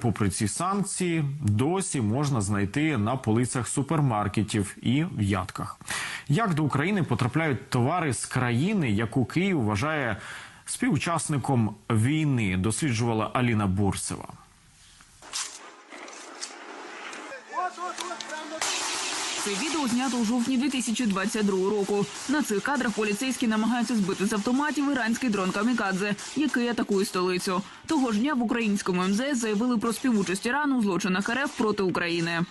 попри ці санкції, досі можна знайти на полицях супермаркетів і в ядках. Як до України потрапляють товари з країни, яку Київ вважає співучасником війни, досліджувала Аліна Бурцева. Це відео знято у жовтні 2022 року. На цих кадрах поліцейські намагаються збити з автоматів іранський дрон Камікадзе, який атакує столицю. Того ж дня в українському МЗС заявили про співучасть Ірану у злочинах РФ проти України.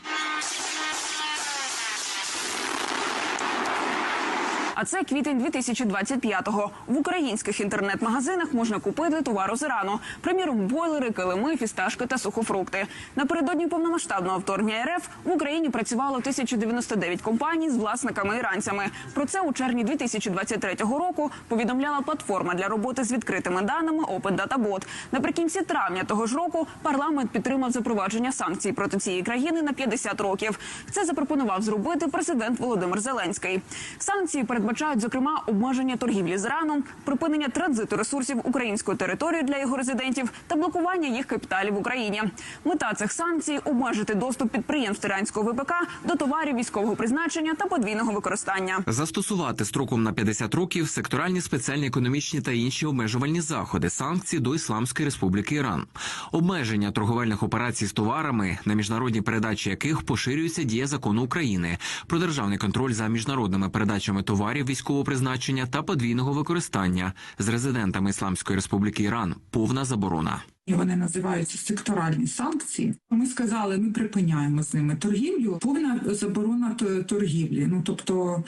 А це квітень 2025-го. В українських інтернет-магазинах можна купити товару з Ірану. Приміром, бойлери, килими, фісташки та сухофрукти. Напередодні повномасштабного вторгнення РФ в Україні працювало 1099 компаній з власниками-іранцями. Про це у червні 2023 року повідомляла платформа для роботи з відкритими даними Open Data Bot. Наприкінці травня того ж року парламент підтримав запровадження санкцій проти цієї країни на 50 років. Це запропонував зробити президент Володимир Зеленський. Санкції передбачають зокрема обмеження торгівлі з Іраном, припинення транзиту ресурсів української території для його резидентів та блокування їх капіталів в Україні. Мета цих санкцій обмежити доступ підприємств іранського ВПК до товарів військового призначення та подвійного використання. Застосувати строком на 50 років секторальні спеціальні економічні та інші обмежувальні заходи санкцій до Ісламської Республіки Іран, обмеження торговельних операцій з товарами, на міжнародні передачі яких поширюється дія закону України про державний контроль за міжнародними передачами товарів військового призначення та подвійного використання з резидентами Ісламської Республіки Іран. Повна заборона. І вони називаються секторальні санкції. Ми сказали, ми припиняємо з ними торгівлю. Повна заборона торгівлі. Ну тобто.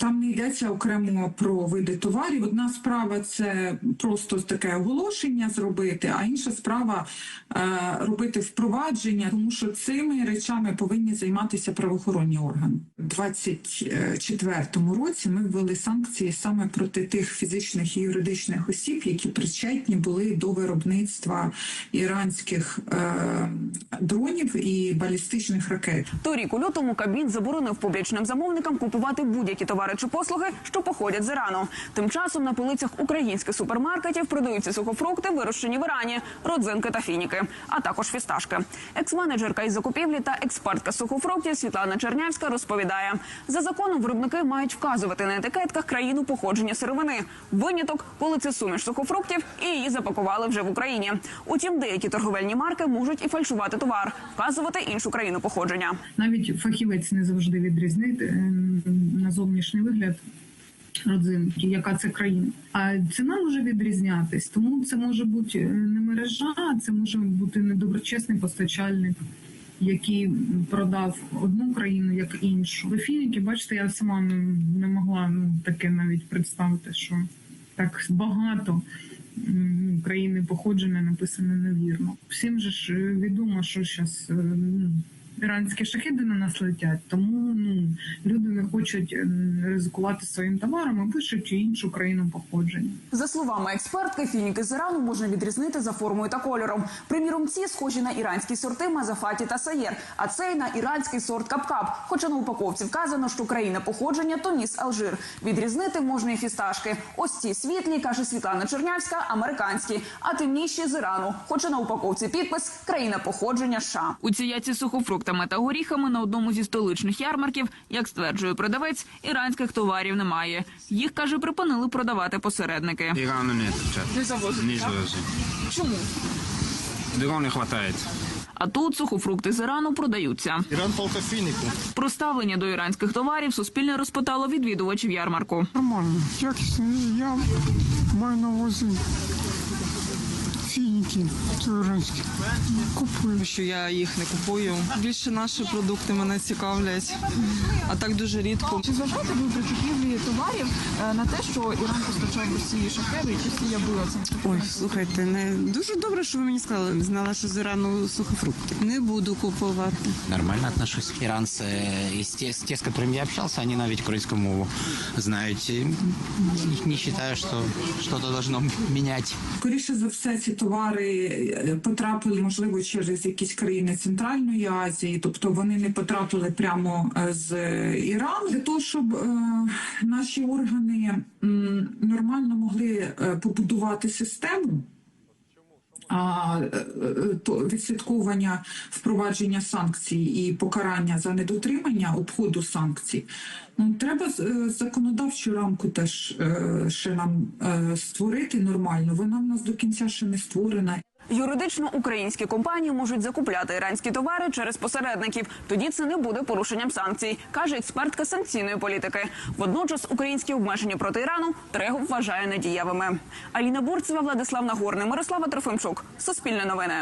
Там не йдеться окремо про види товарів. Одна справа це просто таке оголошення зробити, а інша справа е, робити впровадження, тому що цими речами повинні займатися правоохоронні органи. У 24-му році ми ввели санкції саме проти тих фізичних і юридичних осіб, які причетні були до виробництва іранських е, дронів і балістичних ракет. Торік у лютому Кабмін заборонив публічним замовникам купувати будь-які товари чи послуги, що походять з Ірану. Тим часом на полицях українських супермаркетів продаються сухофрукти, вирощені в Ірані, родзинки та фініки, а також фісташки. Екс-менеджерка із закупівлі та експертка сухофруктів Світлана Чернявська розповідає: за законом виробники мають вказувати на етикетках країну походження сировини. Виняток, коли це суміш сухофруктів, і її запакували вже в Україні. Утім, деякі торговельні марки можуть і фальшувати товар, вказувати іншу країну походження. навіть фахівець не завжди відрізнить е, на зовнішній вигляд родзинки, яка це країна. А ціна може відрізнятись, тому це може бути е, не мережа, це може бути недоброчесний постачальник. Який продав одну країну як іншу. До фініки, бачите, я сама не, могла ну, таке навіть представити, що так багато країни походження написано невірно. Всім же ж е, відомо, що зараз іранські шахіди на нас летять, тому ну люди не хочуть е, ризикувати своїм товаром і пишуть іншу країну походження. За словами експертки, фініки з Ірану можна відрізнити за формою та кольором. Приміром, ці схожі на іранські сорти Мазафаті та Саєр, а цей на іранський сорт Капкап. Хоча на упаковці вказано, що країна походження Туніс Алжир. Відрізнити можна і фісташки. Ось ці світлі, каже Світлана Чернявська, американські, а темніші з Ірану. Хоча на упаковці підпис країна походження США. У цій яці з сухофруктами та горіхами на одному зі столичних ярмарків, як стверджує продавець, іранських товарів немає. Їх каже, припинили продавати посередники. Сейчас. Не завозите, Не. Чому? Дрон не хватает. А тут сухофрукти з Ірану продаються. Іран палка фініку. Про ставлення до іранських товарів суспільне розпитало відвідувачів ярмарку. Нормально. Якісно. Я маю на увазі фініки іранські. Купую. що я їх не купую. Більше наші продукти мене цікавлять, а так дуже рідко. Чи зважаєте ви при купівлі товарів е, на те, що Іран постачав Росії шахеди і частія била цим? Ой, слухайте, не дуже добре, що ви мені сказали. Знала, що з Ірану сухофрукти. Не буду купувати. Нормально отношусь. Иранцы, из те, с те, с которыми я общался, они навіть украинскую мову знают. И не считаю, что что-то должно менять. Скоріше за все, ці товари е, потрапили, можливо, через якісь країни Центральної Азії, тобто вони не потрапили прямо е, з Ірану. Для того, щоб е, наші органи нормально могли е, побудувати систему. А, е, е, то відслідковування впровадження санкцій і покарання за недотримання обходу санкцій. Ну треба е, законодавчу рамку теж ще нам створити нормально. Вона в нас до кінця ще не створена. Юридично українські компанії можуть закупляти іранські товари через посередників. Тоді це не буде порушенням санкцій, каже експертка санкційної політики. Водночас українські обмеження проти Ірану Трегуб вважає недієвими. Аліна Бурцева, Владислав Нагорний, Мирослава Трофимчук. Суспільне новини.